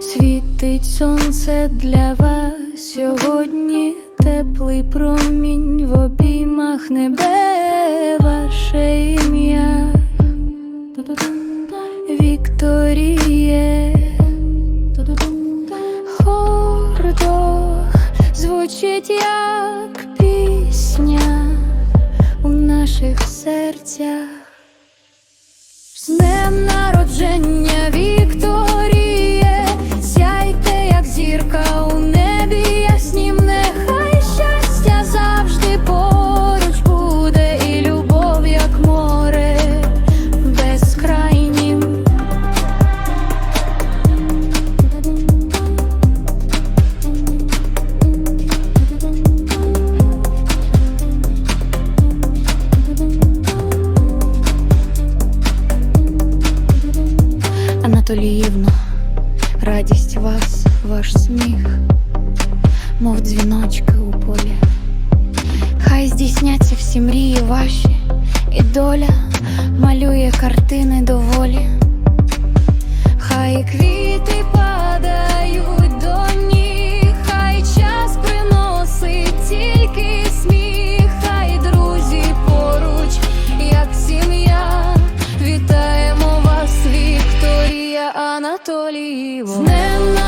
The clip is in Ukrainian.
Світить сонце для вас. Сьогодні теплий промінь в обіймах небе ваше ім'я. Вікторіє звучить як пісня у наших серцях. Анатоліївно, радість вас, ваш сміх, мов дзвіночки у полі. Хай здійсняться всі мрії ваші, і доля малює картини доволі. Хай квіти Вітаємо вас,